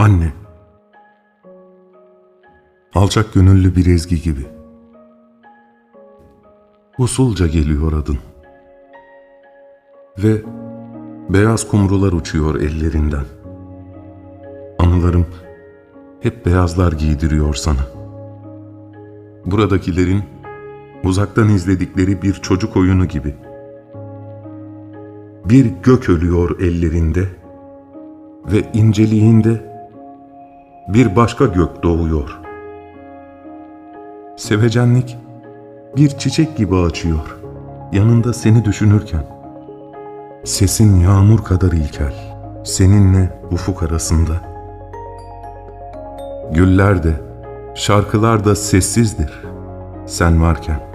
Anne. Alçak gönüllü bir ezgi gibi. Usulca geliyor adın. Ve beyaz kumrular uçuyor ellerinden. Anılarım hep beyazlar giydiriyor sana. Buradakilerin uzaktan izledikleri bir çocuk oyunu gibi. Bir gök ölüyor ellerinde ve inceliğinde bir başka gök doğuyor. Sevecenlik bir çiçek gibi açıyor yanında seni düşünürken. Sesin yağmur kadar ilkel, seninle ufuk arasında. Güller de, şarkılar da sessizdir sen varken.